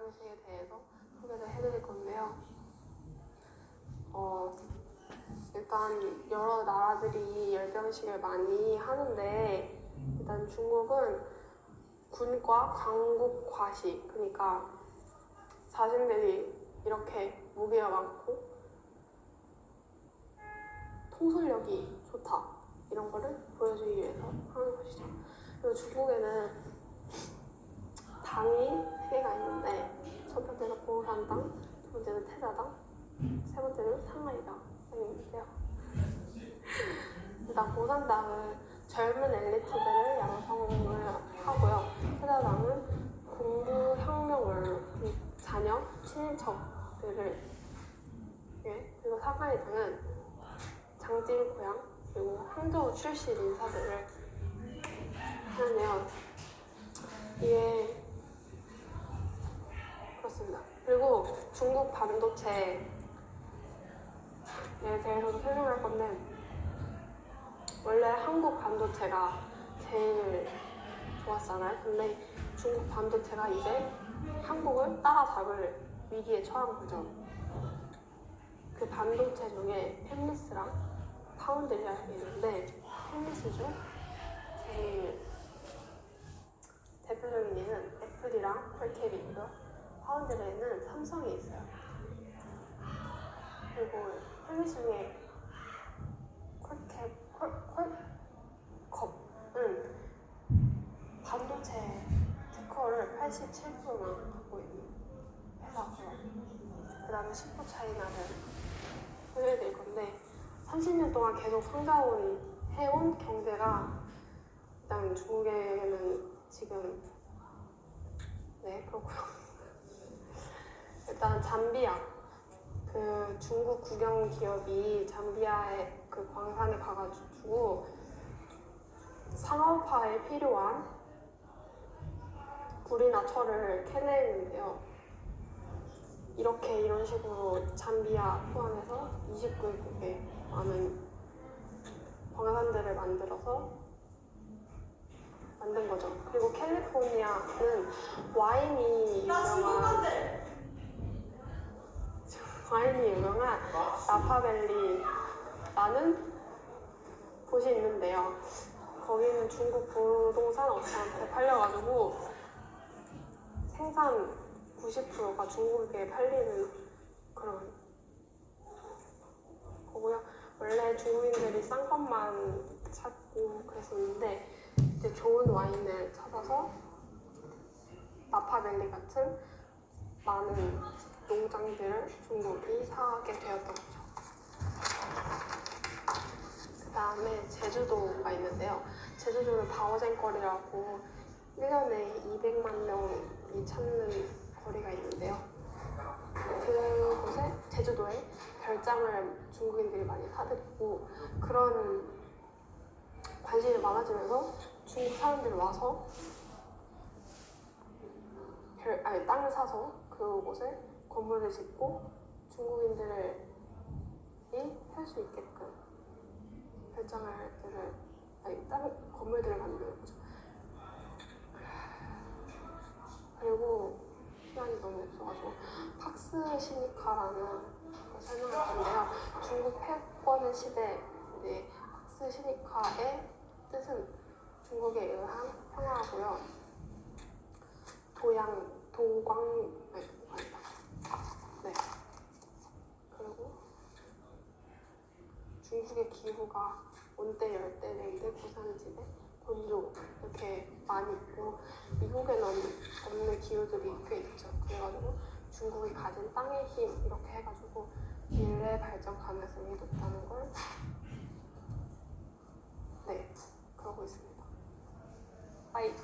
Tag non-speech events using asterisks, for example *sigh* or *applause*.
열병식에 대해서 소개를 해드릴 건데요. 어, 일단 여러 나라들이 열병식을 많이 하는데 일단 중국은 군과 광국 과시 그러니까 자신들이 이렇게 무기가 많고 통솔력이 좋다 이런 거를 보여주기 위해서 하는 것이죠. 그리고 중국에는 당이 세 개가 있는데 첫 번째는 공산당, 두 번째는 태자당, 세 번째는 상하이당이 있는데요. *laughs* 일단 공산당은 젊은 엘리트들을 양성을 하고요. 태자당은 공부 혁명을 자녀, 친인척들을 예, 그리고 상하이당은 장진 고향 그리고 항저우 출신 인사들을 하네요. 이 게 그렇습니다. 그리고 중국 반도체에 대해서도 설명할 건데 원래 한국 반도체가 제일 좋았잖아요. 근데 중국 반도체가 이제 한국을 따라잡을 위기에 처한 거죠. 그 반도체 중에 펜리스랑 파운드리라는 게 있는데 펜리스죠. 제일 대표적인 예는 애플이랑 퀄캡이 있고요. 파운드리에는 삼성이 있어요. 그리고 펜리스 중에 퀄캡, 퀄, 퀄컵은 반도체 특허를 87%만 갖고 있는 회사고요. 그 다음에 10% 차이나는 소개해드릴 건데 30년 동안 계속 성장을 해온 경제가 일단 중국에는 지금 네 그렇고요. 일단 잠비아 그 중국 국영 기업이 잠비아의 그 광산에 가가지고 상업화에 필요한 굴이나 철을 캐내는데요. 이렇게 이런 식으로 잠비아 포함해서 29개국의 많은 광산들을 만들어서 만든 거죠. 그리고 캘리포니아는 와인이 유명한 와인이 유명한 나파밸리라는 곳이 있는데요. 거기는 중국 부동산 업체한테 팔려가지고 생산 90%가 중국에 팔리는 그런 거고요. 원래 중국인들이 싼 것만 찾고 그랬었는데 이제 좋은 와인을 찾아서 나파밸리 같은 많은 농장들을 중국이 사게 되었던 거죠. 그 다음에 제주도가 있는데요. 제주도는 바오젠 거리라고 1년에 200만 명이 찾는 거리가 있는데요. 그곳에 제주도에 별장을 중국인들이 많이 사들이고 그런 관심이 많아지면서 중국 사람들이 와서 별, 아니 땅을 사서 그곳에 건물을 짓고 중국인들이 살 수 있게끔 별장을 아니 땅 건물들을 만드는 거죠. 그리고 시간이 너무 없어가지고 팍스 시니카라는 걸 설명할 건데요. 중국 패권 시대 이제 팍스 시니카의 뜻은 중국에 의한 평화고요. 도양 동광 네, 아니 한국의 기후가 온대, 열대, 냉대, 부산지대, 곤조 이렇게 많이 있고 미국에는 없는 기후들이 꽤 있죠. 그래가지고 중국이 가진 땅의 힘 이렇게 해가지고 미래 발전 가능성이 높다는 걸 네, 그러고 있습니다. 빠이.